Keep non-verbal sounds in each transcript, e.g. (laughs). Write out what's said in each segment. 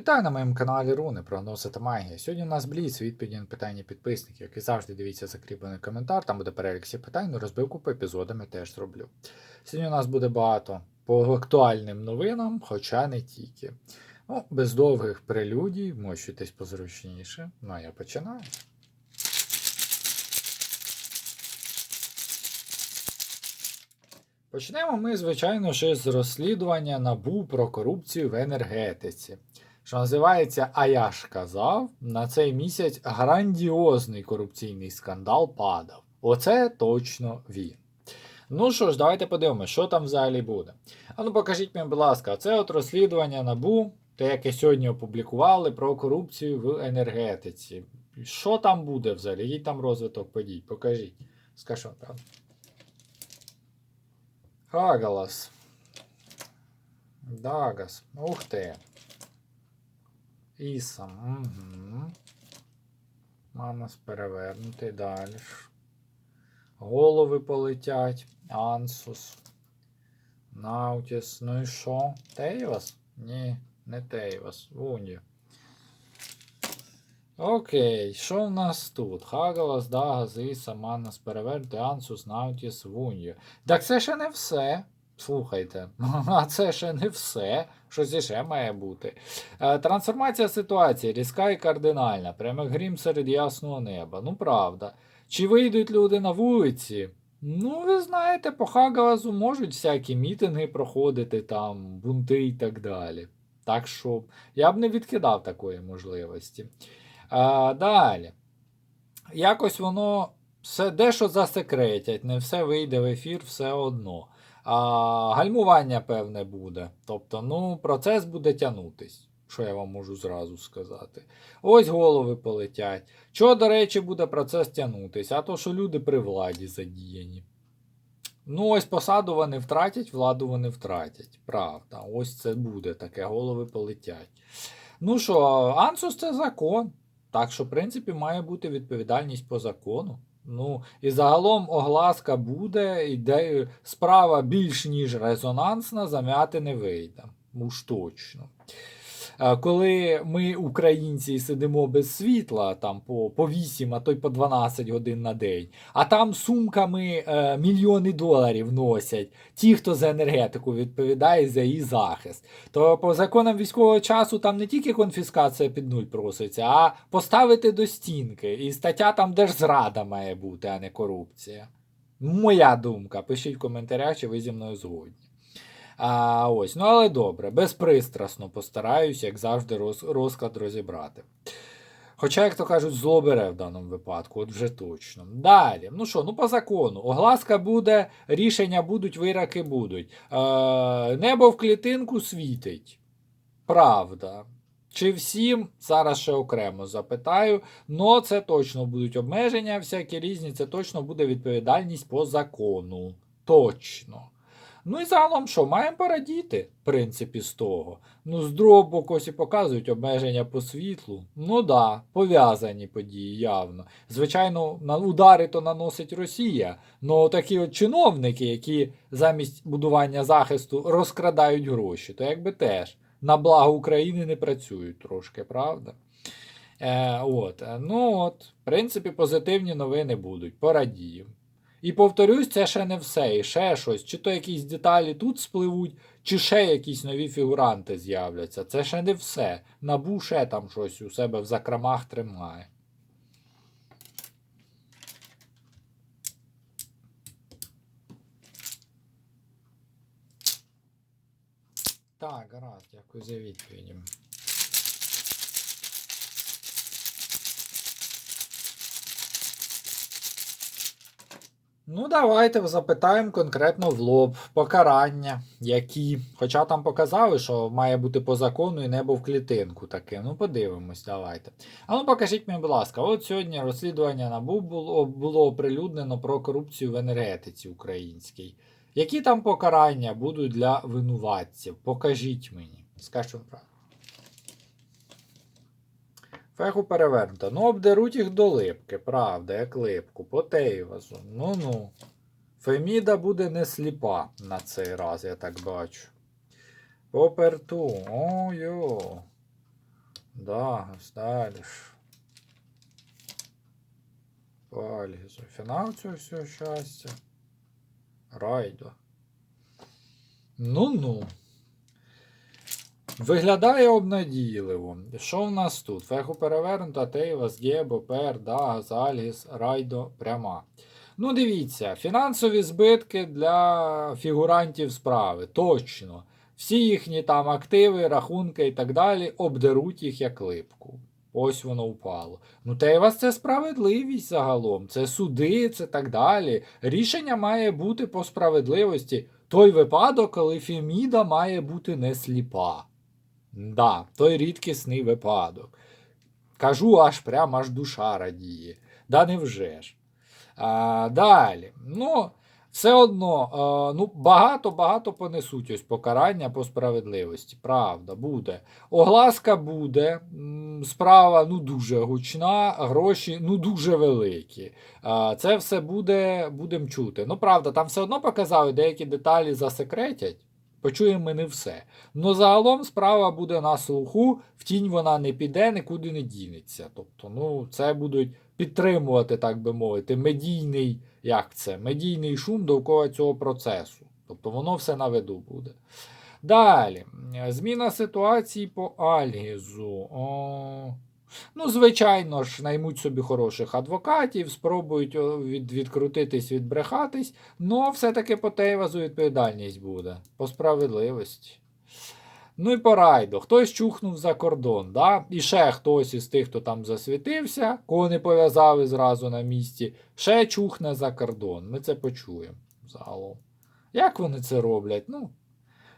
Вітаю на моєму каналі Руни, прогнози та магія. Сьогодні у нас бліц, відповіді на питання підписників, як і завжди дивіться закріплений коментар, там буде перелік всіх питань, ну розбивку по епізодами теж зроблю. Сьогодні у нас буде багато по актуальним новинам, хоча не тільки. Ну, без довгих прелюдій, мощуйтесь позручніше. Ну а я починаю. Почнемо ми, звичайно, ще з розслідування набу про корупцію в енергетиці. Що називається, а я ж казав, на цей місяць грандіозний корупційний скандал падав. Оце точно він. Ну що ж, давайте подивимося, що там взагалі буде. А ну покажіть мені, будь ласка, це от розслідування набу, те, яке сьогодні опублікували про корупцію в енергетиці. Що там буде взагалі? Який там розвиток подій? Покажіть. Скажу, правда. Хагалас. Дагас. Ух ти. Ісам. Угу. Манас перевернутий далі. Голови полетять. Ансус. Наутіс. Ну і що? Тейвас? Ні, не Тейвас. Вунді. Окей, що в нас тут? Хагалас, Дагас, Іса, Манас, перевернутий, Ансус, Наутіс, Вунді. Так це ще не все. Слухайте, (laughs) а це ще не все. Щось іще має бути. Е, Трансформація ситуації різка і кардинальна. Прямо грім серед ясного неба. Ну правда. Чи вийдуть люди на вулиці? Ну, ви знаєте, по Хагалазу можуть всякі мітинги проходити, там, бунти і так далі. Так що я б не відкидав такої можливості. А, далі. Якось воно все дещо засекретять, не все вийде в ефір все одно. А, гальмування, певне, буде. Тобто, ну, процес буде тягнутись, що я вам можу зразу сказати. Ось голови полетять. Чого, до речі, буде процес тягнутись? А то, що люди при владі задіяні. Ну, ось посаду вони втратять, владу вони втратять. Правда, ось це буде таке, голови полетять. Ну що, Ансус це закон. Так що, в принципі, має бути відповідальність по закону. Ну, і загалом огласка буде, іде справа більш ніж резонансна, зам'яти не вийде. Уж точно. Е, Коли ми, українці, сидимо без світла там по, по 8, а то й по 12 годин на день, а там сумками е, мільйони доларів носять ті, хто за енергетику відповідає за її захист, то по законам військового часу там не тільки конфіскація під нуль проситься, а поставити до стінки. І стаття там держзрада має бути, а не корупція. Моя думка. Пишіть в коментарях, чи ви зі мною згодні. А, ось, ну але добре, безпристрасно постараюсь, як завжди, роз, розклад розібрати. Хоча, як то кажуть, зло бере в даному випадку, от вже точно. Далі, ну що, ну по закону. Огласка буде, рішення будуть, вироки будуть. Е, небо в клітинку світить. Правда. Чи всім, зараз ще окремо запитаю, но це точно будуть обмеження, всякі різні, це точно буде відповідальність по закону. Точно. Ну і загалом що, маємо порадіти, в принципі, з того. Ну, з другого боку, ось і показують обмеження по світлу. Ну да, пов'язані події явно. Звичайно, на удари то наносить Росія. Ну такі от чиновники, які замість будування захисту розкрадають гроші, то якби теж на благо України не працюють трошки, правда? Е, от, ну от, в принципі, позитивні новини будуть. Порадіємо. І повторюсь, це ще не все, і ще щось. Чи то якісь деталі тут спливуть, чи ще якісь нові фігуранти з'являться. Це ще не все. Набу ще там щось у себе в закромах тримає. Так, гаразд, дякую за відповіді. Ну, давайте запитаємо конкретно в лоб покарання, які. Хоча там показали, що має бути по закону і небо в клітинку таке. Ну, подивимось, давайте. А ну покажіть мені, будь ласка, от сьогодні розслідування НАБУ було, було оприлюднено про корупцію в енергетиці українській. Які там покарання будуть для винуватців? Покажіть мені. Скажіть правду. Феху перевернуто. Ну, обдеруть їх до липки, правда, як липку, по Тейвазу. Ну-ну. Феміда буде не сліпа на цей раз, я так бачу. По перту. О-йо. Дагас, далі. ж. По Альгізу. Фінал цього всього щастя. Райдо. Ну-ну. Виглядає обнадійливо. Що в нас тут? Феху перевернута, Тейвас, Гебо, Пер, Дагас, Альгіс, Райдо, пряма. Ну, дивіться, фінансові збитки для фігурантів справи. Точно. Всі їхні там активи, рахунки і так далі обдеруть їх як липку. Ось воно впало. Ну, та й вас це справедливість загалом. Це суди, це так далі. Рішення має бути по справедливості. Той випадок, коли Феміда має бути не сліпа. Да, той рідкісний випадок. Кажу, аж прямо аж душа радіє. Да невже ж. А, далі. Ну, все одно, ну, багато-багато понесуть ось покарання по справедливості. Правда, буде. Огласка буде. Справа ну, дуже гучна, гроші ну, дуже великі. Це все буде, будемо чути. Ну, правда, там все одно показали, деякі деталі засекретять. Почуємо ми не все. Ну, загалом справа буде на слуху, в тінь вона не піде, нікуди не дінеться. Тобто, ну, це будуть підтримувати, так би мовити, медійний, як це, медійний шум довкола цього процесу. Тобто воно все на виду буде. Далі, зміна ситуації по Альгізу. О, ну, звичайно ж, наймуть собі хороших адвокатів, спробують від, відкрутитись, відбрехатись, але все-таки по Тейвазу відповідальність буде. По справедливості. Ну і по райду. Хтось чухнув за кордон, да? і ще хтось із тих, хто там засвітився, кого не пов'язали зразу на місці, ще чухне за кордон. Ми це почуємо загалом. Як вони це роблять? Ну,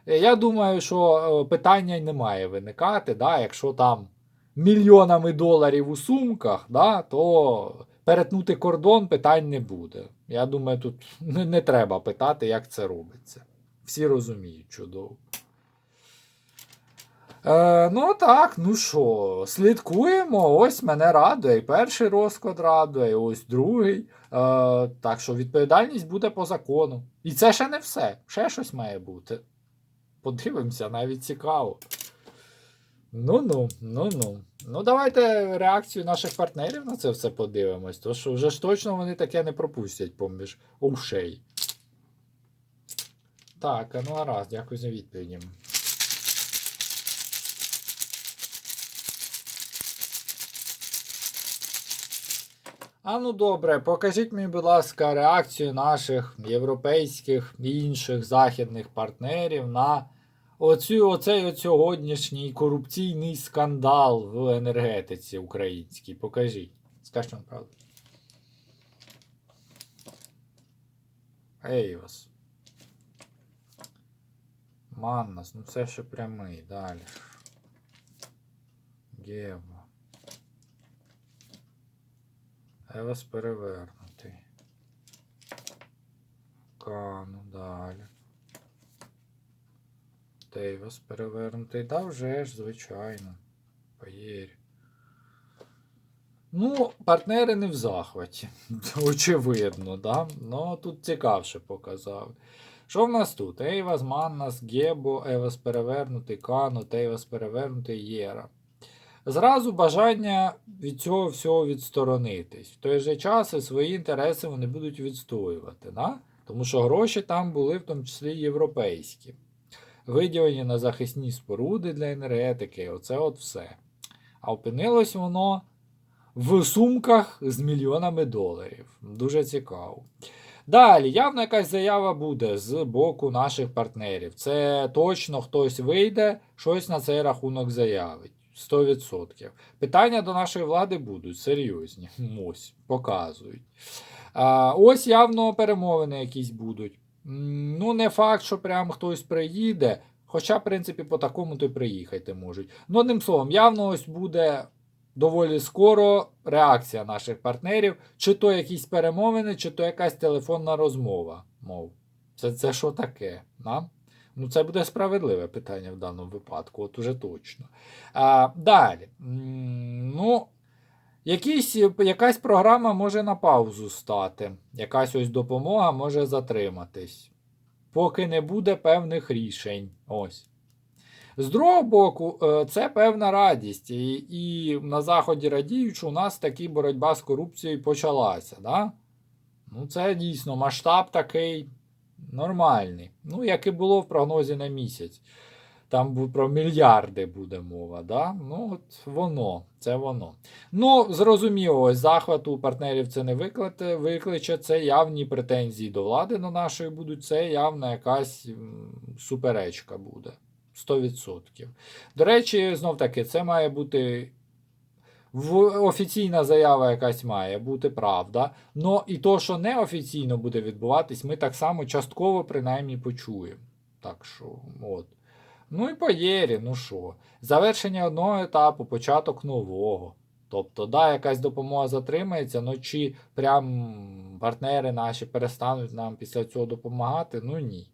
я думаю, що питання й не має виникати, да? якщо там мільйонами доларів у сумках, да? то перетнути кордон питань не буде. Я думаю, тут (laughs) не, не треба питати, як це робиться. Всі розуміють чудово. Е, ну так, ну що, слідкуємо. Ось мене радує. І перший розклад радує, і ось другий. Е, так що відповідальність буде по закону. І це ще не все. Ще щось має бути. Подивимося, навіть цікаво. Ну-ну, ну-ну. Ну, давайте реакцію наших партнерів на це все подивимось. То що вже ж точно вони таке не пропустять поміж ушей. Так, ну гаразд, дякую за відповіді. А ну добре, покажіть мені, будь ласка, реакцію наших європейських і інших західних партнерів на оцю, оцей сьогоднішній корупційний скандал в енергетиці українській. Покажіть. Скажіть вам правду. Ейвас. Маннас, ну це ще прямий, далі. Гево. Евас перевернутий. Кану далі. Тейвас перевернутий. Да вже ж, звичайно. Поєрь. Ну, партнери не в захваті. (laughs) Очевидно, да? Ну, тут цікавше показав. Що в нас тут? Ейвас, Маннас, Гебо, Евас перевернутий, Кану, Тейвас перевернутий, Єра. Зразу бажання від цього всього відсторонитись. В той же час і свої інтереси вони будуть відстоювати. Да? Тому що гроші там були в тому числі європейські. Виділені на захисні споруди для енергетики, оце от все. А опинилось воно в сумках з мільйонами доларів. Дуже цікаво. Далі, явно якась заява буде з боку наших партнерів. Це точно хтось вийде, щось на цей рахунок заявить. 100%. Питання до нашої влади будуть серйозні. Ось, показують. А, ось явно перемовини якісь будуть. Ну, не факт, що прям хтось приїде. Хоча, в принципі, по такому то й приїхати можуть. Ну, одним словом, явно ось буде доволі скоро реакція наших партнерів, чи то якісь перемовини, чи то якась телефонна розмова. Мов, це, це що таке? Да? Ну, це буде справедливе питання в даному випадку, от уже точно. А, далі. Ну, якісь, якась програма може на паузу стати. Якась ось допомога може затриматись. Поки не буде певних рішень. Ось. З другого боку, е, це певна радість. І, і на Заході радіють, що у нас таки боротьба з корупцією почалася. Да? Ну, це дійсно масштаб такий нормальний. Ну, як і було в прогнозі на місяць. Там про мільярди буде мова. Да? Ну, от воно, це воно. Ну, зрозуміло, ось захвату у партнерів це не викликає, викличе, це явні претензії до влади до нашої будуть, це явна якась суперечка буде. 100%. До речі, знов таки, це має бути. В офіційна заява якась має бути правда. Но і то, що неофіційно буде відбуватись, ми так само частково принаймні почуємо. Так що, от. Ну і по єрі, ну що. Завершення одного етапу, початок нового. Тобто, да, якась допомога затримається, ну чи прям партнери наші перестануть нам після цього допомагати, ну ні.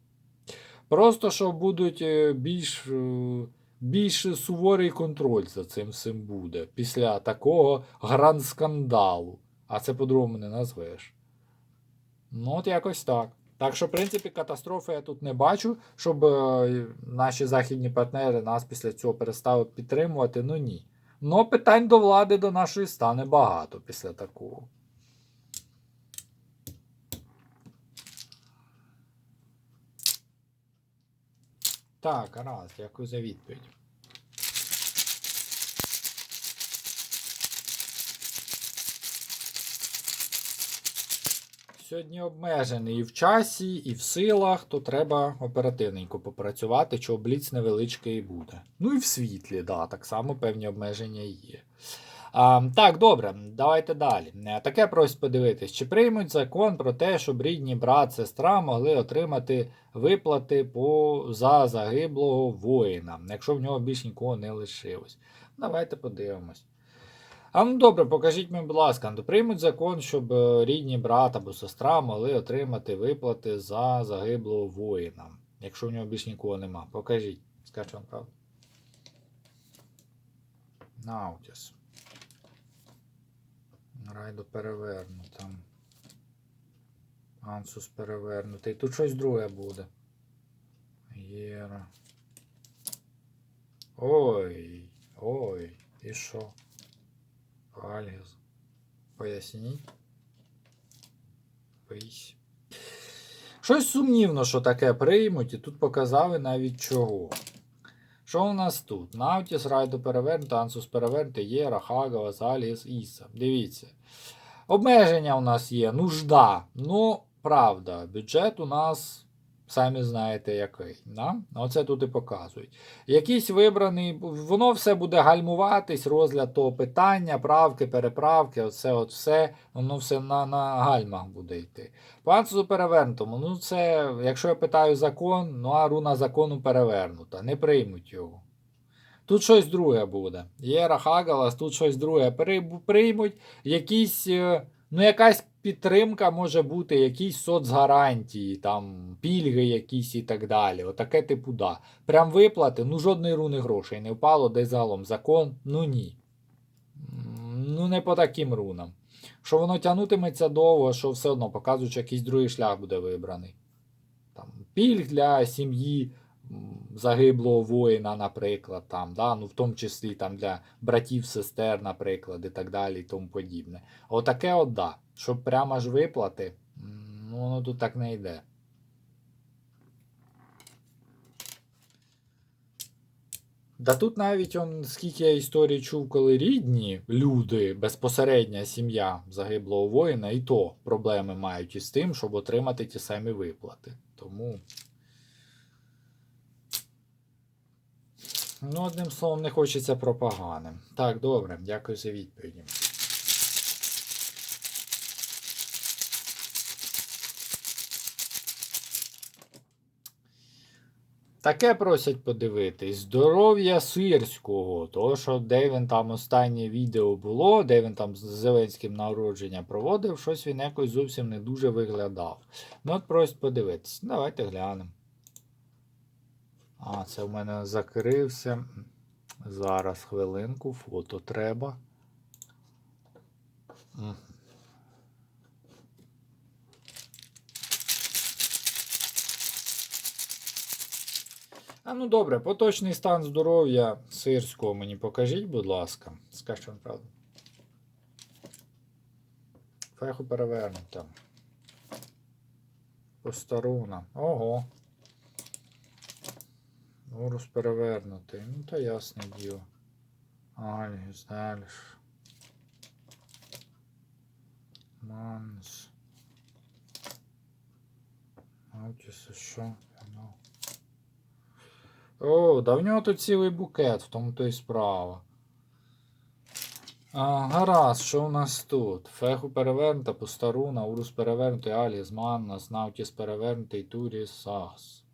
Просто що будуть е, більш, е, більш суворий контроль за цим всім буде після такого гранд-скандалу. А це по-другому не назвеш. Ну, от якось так. Так що, в принципі, катастрофи я тут не бачу, щоб е, наші західні партнери нас після цього перестали підтримувати. Ну ні. Ну, питань до влади до нашої стане багато після такого. Так, раз, дякую за відповідь. Сьогодні обмежений і в часі, і в силах, то треба оперативненько попрацювати, чи обліц невеличкий буде. Ну і в світлі, да, так само певні обмеження є. А, так, добре, давайте далі. Е, Таке просить подивитись, чи приймуть закон про те, щоб рідні брат, сестра могли отримати виплати по, за загиблого воїна, якщо в нього більш нікого не лишилось. Давайте подивимось. А ну добре, покажіть мені, будь ласка, ну, приймуть закон, щоб е, рідні брат або сестра могли отримати виплати за загиблого воїна, якщо в нього більш нікого нема. Покажіть. Скажіть вам правду. Наутіс. Райдо перевернута. Ансус перевернутий. Тут щось друге буде. Єра. Ой. Ой. І що? Альгіз. Поясніть. Поясніть. Щось сумнівно, що таке приймуть, і тут показали навіть чого. Що у нас тут? Навтіс, Райдо перевернуто, Ансус перевернуто, Єра, Хагава, Заліс, Іса. Дивіться. Обмеження у нас є, нужда. Ну, правда, бюджет у нас, самі знаєте, який. Да? Оце тут і показують. Якийсь вибраний, воно все буде гальмуватись, розгляд того питання, правки, переправки, оце от все, воно все на, на гальмах буде йти. По перевернутому, ну це, якщо я питаю закон, ну а руна закону перевернута, не приймуть його. Тут щось друге буде. Єра Хагалас, тут щось друге приймуть. Якісь, е, ну, якась підтримка може бути, якісь соцгарантії, там, пільги якісь і так далі. Отаке типу да. Прям виплати, ну жодної руни грошей не впало, де загалом закон, ну ні. Ну, не по таким рунам. Що воно тягнутиметься довго, що все одно показують, що якийсь другий шлях буде вибраний. Там, пільг для сім'ї загиблого воїна, наприклад, там, да? ну, в тому числі там, для братів, сестер, наприклад, і так далі, і тому подібне. Отаке от да. Щоб прямо аж виплати, ну, воно тут так не йде. Да тут навіть он, скільки я історій чув, коли рідні люди, безпосередня сім'я загиблого воїна, і то проблеми мають із тим, щоб отримати ті самі виплати. Тому. Ну, одним словом, не хочеться про погане. Так, добре, дякую за відповіді. Таке просять подивитись. Здоров'я сирського. Того, що де він там останнє відео було, де він там з Зеленським народження проводив, щось він якось зовсім не дуже виглядав. Ну, от просять подивитись. Давайте глянемо. А, це в мене закрився. Зараз хвилинку, фото треба. А ну добре, поточний стан здоров'я сирського мені покажіть, будь ласка. Скажіть вам правду. Феху перевернута. Постаруна. Ого. Урус перевернутий. Ну, то ясне діло. Альгіс, далі. Манс. Аутіс, що? Ну. О, да в нього тут цілий букет, в тому то і справа. А, гаразд, що у нас тут? Феху перевернута, Постаруна, Урус перевернутий, Аліс, Маннас, Наутіс перевернутий, Туріс, Сас.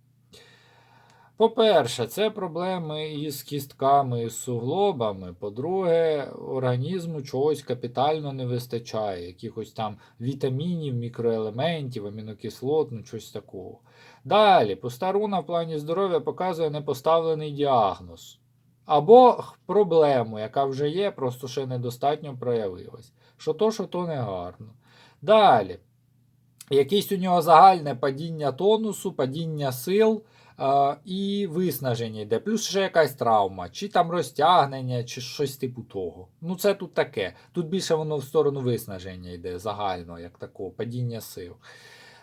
По-перше, це проблеми із кістками і суглобами. По-друге, організму чогось капітально не вистачає, якихось там вітамінів, мікроелементів, амінокислот, ну щось такого. Далі, постаруна в плані здоров'я показує непоставлений діагноз. Або проблему, яка вже є, просто ще недостатньо проявилась. Що то, що то не гарно. Далі. Якесь у нього загальне падіння тонусу, падіння сил і виснаження йде. Плюс ще якась травма, чи там розтягнення, чи щось типу того. Ну, це тут таке. Тут більше воно в сторону виснаження йде загально, як такого, падіння сил.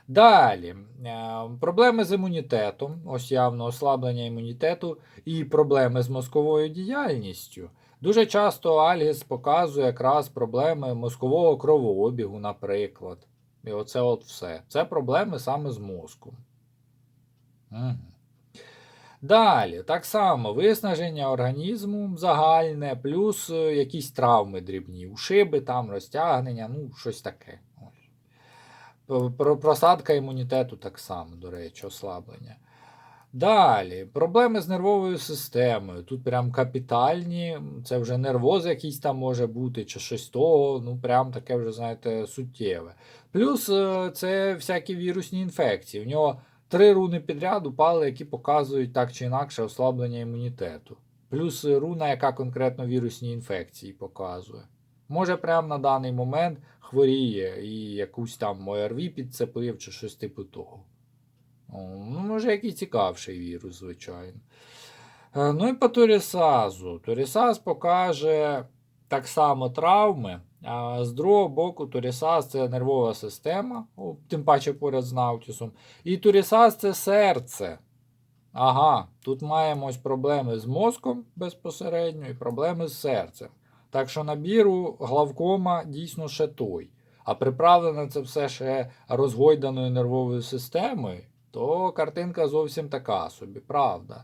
Далі, е, проблеми з імунітетом, ось явно ослаблення імунітету, і проблеми з мозковою діяльністю. Дуже часто Альгіс показує якраз проблеми мозкового кровообігу, наприклад. І оце от все. Це проблеми саме з мозком. Угу. Далі, так само, виснаження організму загальне, плюс е, якісь травми дрібні, ушиби, там, розтягнення, ну, щось таке. Просадка імунітету так само, до речі, ослаблення. Далі, проблеми з нервовою системою. Тут прям капітальні, це вже нервоз якийсь там може бути, чи щось того, ну прям таке вже, знаєте, суттєве. Плюс е, це всякі вірусні інфекції. У нього три руни підряд упали, які показують так чи інакше ослаблення імунітету. Плюс руна, яка конкретно вірусні інфекції показує. Може, прямо на даний момент хворіє і якусь там ОРВІ підцепив, чи щось типу того. Ну, може, який цікавший вірус, звичайно. Е, Ну і по Торісазу. Торісаз покаже так само травми. А з другого боку, Торісаз це нервова система, тим паче поряд з Наутісом. І Торісаз це серце. Ага, тут маємо ось проблеми з мозком безпосередньо і проблеми з серцем. Так що набіру главкома дійсно ще той. А приправлене це все ще розгойданою нервовою системою, то картинка зовсім така собі, правда.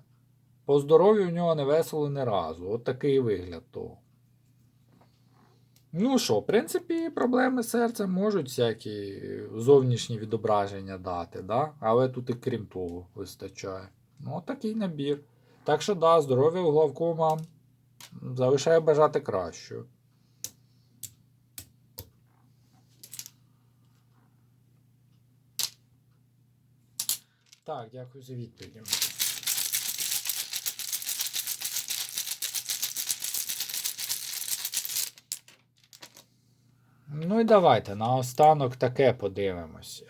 По здоров'ю у нього не весело ні разу. От такий вигляд того. Ну що, в принципі, проблеми з серцем можуть всякі зовнішні відображення дати, да? але тут і крім того вистачає. Ну, такий набір. Так що, да, здоров'я у главкома залишає бажати кращого. Так, дякую за відповіді. Ну і давайте наостанок таке подивимось.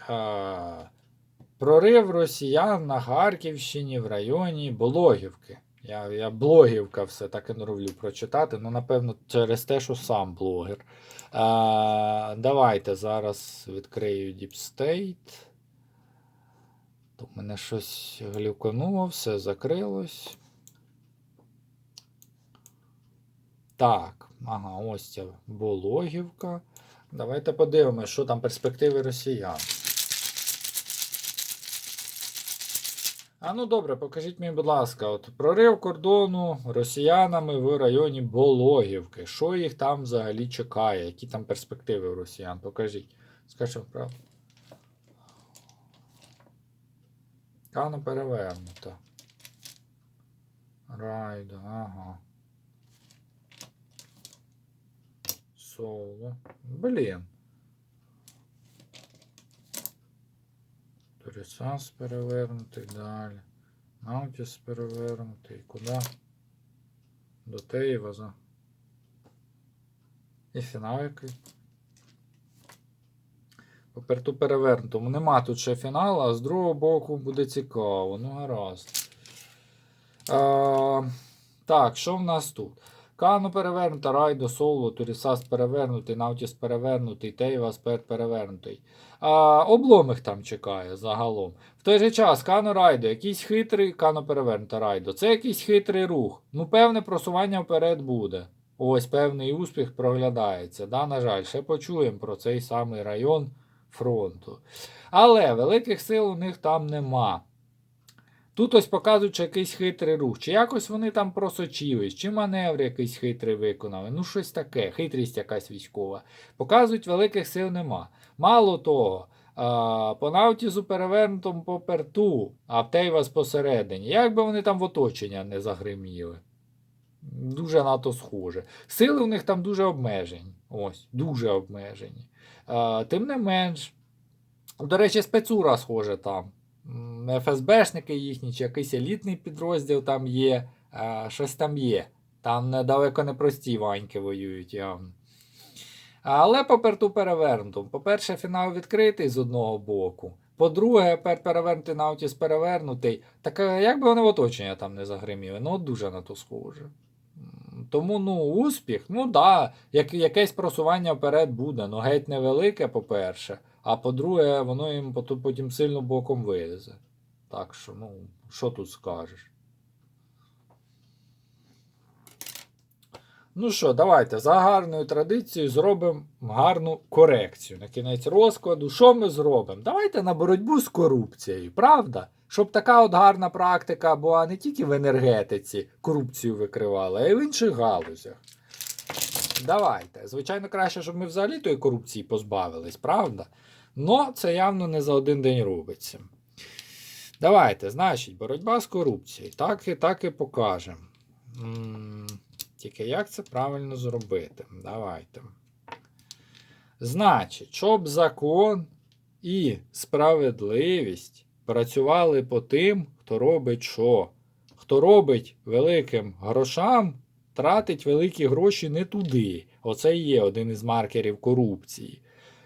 Прорив росіян на Харківщині в районі Блогівки. Я, я блогівка все так і норовлю прочитати, ну, напевно, через те, що сам блогер. А, давайте зараз відкрию Deep State. Тут в мене щось глюкануло, все закрилось. Так, ага, ось ця Бологівка. Давайте подивимося, що там перспективи росіян. А ну добре, покажіть мені, будь ласка, от прорив кордону росіянами в районі Бологівки. Що їх там взагалі чекає? Які там перспективи у росіян? Покажіть. Скажіть правду. Кана перевернута. Райда, ага. Соло. Блін. Торісас перевернутий далі. Наутіс перевернутий. Куди? До Тейваза. І фінал який. Поперту перевернутому. Нема тут ще фіналу, а з другого боку буде цікаво. Ну гаразд. Е, так, що в нас тут? Кану перевернута, Райдо, Соло, Турісас перевернутий, Наутіс перевернутий, Тейвас Пет перевернутий. А, обломих там чекає загалом. В той же час Кано Райдо, якийсь хитрий, Кано перевернута Райдо. Це якийсь хитрий рух. Ну, певне просування вперед буде. Ось певний успіх проглядається. Да, на жаль, ще почуємо про цей самий район фронту. Але великих сил у них там нема. Тут ось показують, якийсь хитрий рух. Чи якось вони там просочились, чи маневр якийсь хитрий виконали. Ну, щось таке, хитрість якась військова. Показують, великих сил нема. Мало того, по Наутізу перевернутому по перту, а в Тейвас посередині. Як би вони там в оточення не загриміли. Дуже на то схоже. Сили у них там дуже обмежені. Ось, дуже обмежені. А, тим не менш, до речі, спецура схоже там. ФСБшники їхні, чи якийсь елітний підрозділ там є, щось там є. Там недалеко не прості ваньки воюють. Але по перту перевернуту. По-перше, фінал відкритий з одного боку. По-друге, пер перевернутий Наутіс перевернутий. Так е, як би вони в оточення там не загриміли? Ну, дуже на то схоже. Тому, ну, успіх, ну да, як, якесь просування вперед буде. Ну, геть невелике, по-перше. А по-друге, воно їм потім сильно боком вилізе. Так що, ну, що тут скажеш? Ну що, давайте за гарною традицією зробимо гарну корекцію на кінець розкладу. Що ми зробимо? Давайте на боротьбу з корупцією, правда? Щоб така от гарна практика була не тільки в енергетиці корупцію викривала, а й в інших галузях. Давайте. Звичайно, краще, щоб ми взагалі тої корупції позбавились, правда? Но це явно не за один день робиться. Давайте, значить, боротьба з корупцією. Так і так і покажемо. Тільки як це правильно зробити? Давайте. Значить, щоб закон і справедливість працювали по тим, хто робить що? Хто робить великим грошам, тратить великі гроші не туди. Оце і є один із маркерів корупції.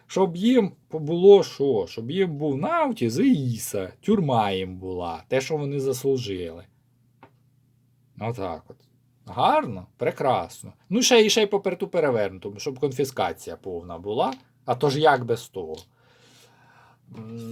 Щоб їм було що? Щоб їм був Наутіс і Іса, тюрма їм була, те, що вони заслужили. Отак от. Гарно, прекрасно. Ну, ще і ще й по перту перевернутому, щоб конфіскація повна була. А то ж як без того?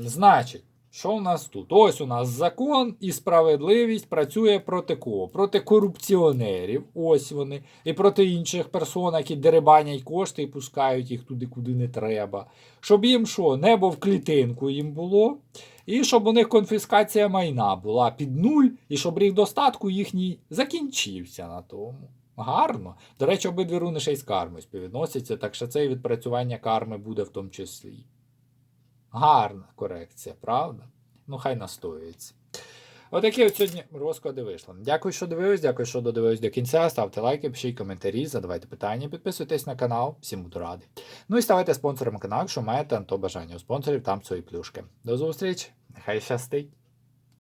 Значить, що у нас тут? Ось у нас закон і справедливість працює проти кого? Проти корупціонерів, ось вони, і проти інших персон, які дерибанять кошти і пускають їх туди, куди не треба. Щоб їм що, небо в клітинку їм було, і щоб у них конфіскація майна була під нуль, і щоб рік достатку їхній закінчився на тому. Гарно. До речі, обидві руни ще й з кармою співвідносяться, так що це і відпрацювання карми буде в тому числі. Гарна корекція, правда? Ну, хай настоюється. Отакі от сьогодні розклади вийшли. Дякую, що дивились, дякую, що додивились до кінця. Ставте лайки, пишіть коментарі, задавайте питання, підписуйтесь на канал, всім буду радий. Ну і ставайте спонсором каналу, якщо маєте на то бажання. У спонсорів там свої плюшки. До зустрічі, нехай щастить!